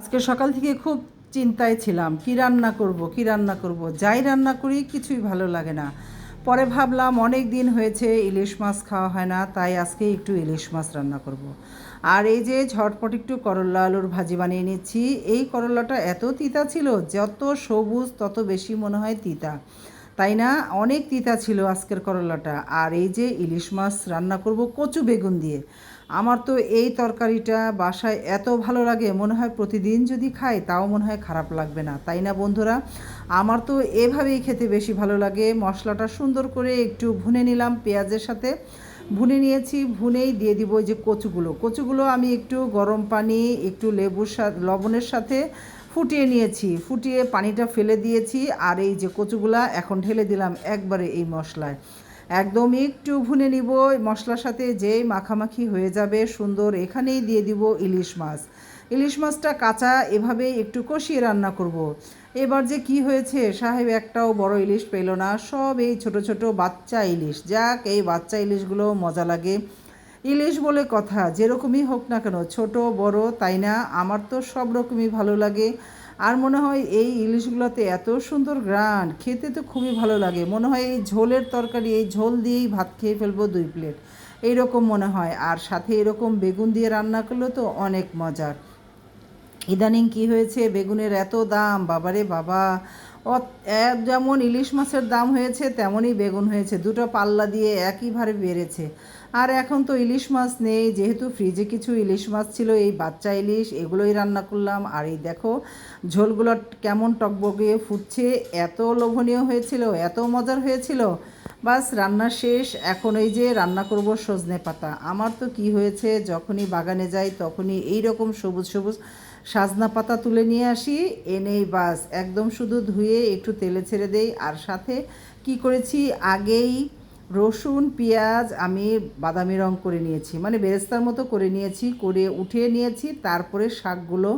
আজকে সকাল থেকে খুব চিন্তায় ছিলাম, কি রান্না করব, কি রান্না করব, যাই রান্না করি কিছুই ভালো লাগে না পরে ভাবলাম অনেক দিন হয়েছে ইলিশ মাছ খাওয়া হয় না, তাই আজকে একটু ইলিশ মাছ রান্না করব। আর এই যে ঝটপট একটু করল্লা আলুর ভাজি বানিয়ে নিচ্ছি, এই করল্লাটা এত তিতা ছিল, যত সবুজ তত বেশি মনে হয় তিতা তাই না? অনেক তিতা ছিল আজকের করলাটা। আর এই যে ইলিশ মাছ রান্না করব কচু বেগুন দিয়ে। আমার তো এই তরকারিটা বাসায় এত ভালো লাগে, মনে হয় প্রতিদিন যদি খাই তাও মনে হয় খারাপ লাগবে না, তাই না বন্ধুরা? আমার তো এভাবেই খেতে বেশি ভালো লাগে। মশলাটা সুন্দর করে একটু ভুনে নিলাম পেঁয়াজের সাথে। ভুনে নিয়েছি, ভুনেই দিয়ে দিব যে কচুগুলো। কচুগুলো আমি একটু গরম পানি, একটু লেবুর সাথে, লবণের সাথে ফুটিয়ে নিয়েছি, ফুটিয়ে পানিটা ফেলে দিয়েছি আর এই যে কচুগুলা এখন ঢেলে দিলাম একবারে এই মশলায়। একদম একটু ভুনে নিব মশলার সাথে যেই মাখামাখি হয়ে যাবে সুন্দর এখানেই দিয়ে দিব ইলিশ মাছ। ইলিশ মাছটা কাঁচা এভাবে একটু কষিয়ে রান্না করব। এবার যে কি হয়েছে, সাহেব একটাও বড় ইলিশ পেল না, সব এই ছোট ছোট বাচ্চা ইলিশ, যাক এই বাচ্চা ইলিশগুলো মজা লাগে। ইলিশ বলে কথা, যেরকমই হোক না কেন, ছোট, বড়, তাই না? আমার তো সব রকমই ভালো লাগে। আর মনে হয় এই ইলিশগুলোতে এত সুন্দর গ্রান, খেতে তো খুবই ভালো লাগে। মনে হয় এই ঝোলের তরকারি, এই ঝোল দিয়েই ভাত খেয়ে ফেলব দুই প্লেট। এইরকম মনে হয়। আর সাথে এরকম বেগুন দিয়ে রান্না করলেও তো অনেক মজার। ইদানিং কি হয়েছে? বেগুনের এত দাম, বাবারে বাবা। যেমন ইলিশ মাছের দাম হয়েছে, তেমনই বেগুন হয়েছে। দুটো পাল্লা দিয়ে একইভাবে বেড়েছে। আর এখন তো ইলিশ মাছ নেই, যেহেতু ফ্রিজে কিছু ইলিশ মাছ ছিল, এই বাচ্চা ইলিশ, এগুলোই রান্না করলাম। আর এই দেখো, ঝোলগুলো কেমন টকবগিয়ে ফুটছে, এত লোভনীয় হয়েছিল, এত মজার হয়েছিল। বাস, রান্না শেষ। এখন এই যে রান্না করব সজনে পাতা। আমার তো কি হয়েছে, যখনই বাগানে যাই তখনই এই রকম সবুজ সবুজ সাজনা পাতা তুলে নিয়ে আসি। এনেই বাস, একদম শুধু ধুয়ে একটু তেলে ছেড়ে দেই। আর সাথে কি করেছি, আগেই রসুন, পেঁয়াজ আমি বাদামি রং করে নিয়েছি। মানে বেরেস্তার মতো করে নিয়েছি, করে উঠিয়ে নিয়েছি, তারপরে শাকগুলো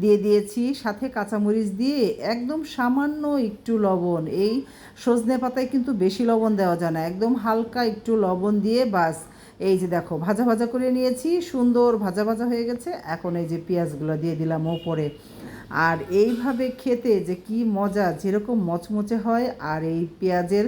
দিয়ে দিয়েছি, সাথে কাঁচামরিচ দিয়ে একদম সামান্য একটু লবণ। এই সজনে পাতায় কিন্তু বেশি লবণ দেওয়া যায় না, একদম হালকা একটু লবণ দিয়ে বাস। এই যে দেখো, ভাজা ভাজা করে নিয়েছি, সুন্দর ভাজা ভাজা হয়ে গেছে। এখন এই যে পেঁয়াজগুলো দিয়ে দিলাম ওপরে। আর এইভাবে খেতে যে কি মজা, যেরকম মচমচে হয় আর এই পেঁয়াজের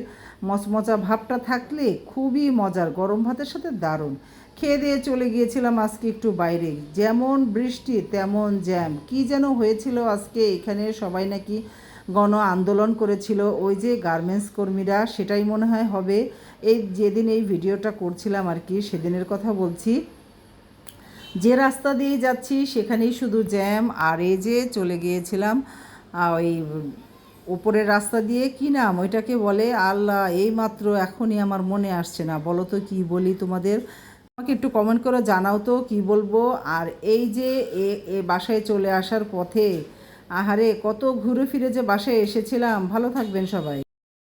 মচমচা ভাবটা থাকলে খুবই মজার, গরম ভাতের সাথে দারুণ। খেয়ে দিয়ে চলে গিয়েছিলাম আজকে একটু বাইরে, যেমন বৃষ্টি তেমন জ্যাম। কি যেন হয়েছিল আজকে, এখানে সবাই নাকি গণ আন্দোলন করেছিল, ওই যে গার্মেন্টস কর্মীরা, সেটাই মনে হয় হবে। এই যেদিন এই ভিডিওটা করছিলাম আর কি, সেদিনের কথা বলছি। যে রাস্তা দিয়ে যাচ্ছি সেখানেই শুধু জ্যাম, আর এই যে চলে গিয়েছিলাম ওই ওপরের রাস্তা দিয়ে কি নাম? ওইটাকে বলে আল্লাহ, এই মাত্র এখনই আমার মনে আসছে না। বলো তো কী বলি তোমাদের? আমাকে একটু কমেন্ট করে জানাও তো কি বলব? আর এই যে এ বাসায় চলে আসার পথে, আহারে, কত ঘুরে ফিরে যে বাসায় এসেছিলাম। ভালো থাকবেন সবাই।